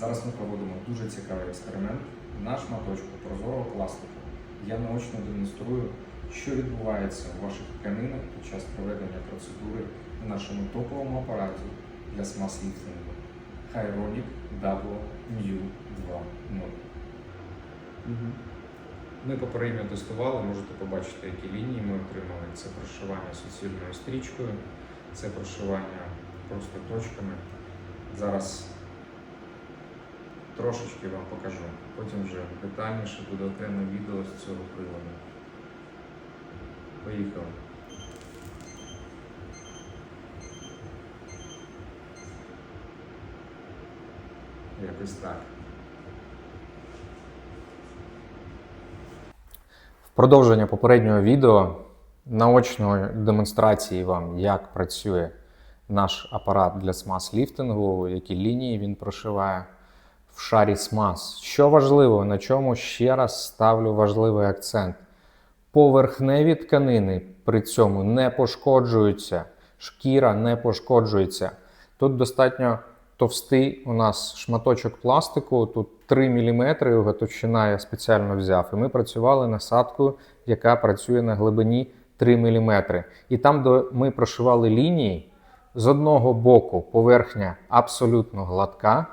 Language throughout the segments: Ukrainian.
Зараз ми проводимо дуже цікавий експеримент на шматочку прозорого пластику. Я наочно демонструю, що відбувається у ваших тканинах під час проведення процедури на нашому топовому апараті для смаз-ліфтингу Hyronik Double New 2.0. Ми попередньо тестували, можете побачити, які лінії ми отримали. Це прошивання суцільною стрічкою, це прошивання просто точками. Зараз трошечки вам покажу. Потім вже детальніше буде окреме відео з цього приладу. Поїхали. Якось так. В продовження попереднього відео наочної демонстрації вам, як працює наш апарат для смаз-ліфтингу, які лінії він прошиває в шарі смаз. Що важливо, на чому ще раз ставлю важливий акцент. Поверхневі тканини при цьому не пошкоджуються, шкіра не пошкоджується. Тут достатньо товстий у нас шматочок пластику, тут 3 мм, його товщина я спеціально взяв. І ми працювали насадкою, яка працює на глибині 3 мм. І там, де ми прошивали лінії, з одного боку поверхня абсолютно гладка,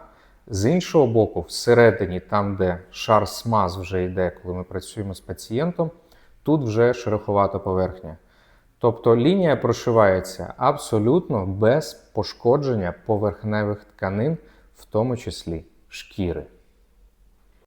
з іншого боку, всередині, там, де шар смаз вже йде, коли ми працюємо з пацієнтом, тут вже шероховата поверхня. Тобто лінія прошивається абсолютно без пошкодження поверхневих тканин, в тому числі шкіри.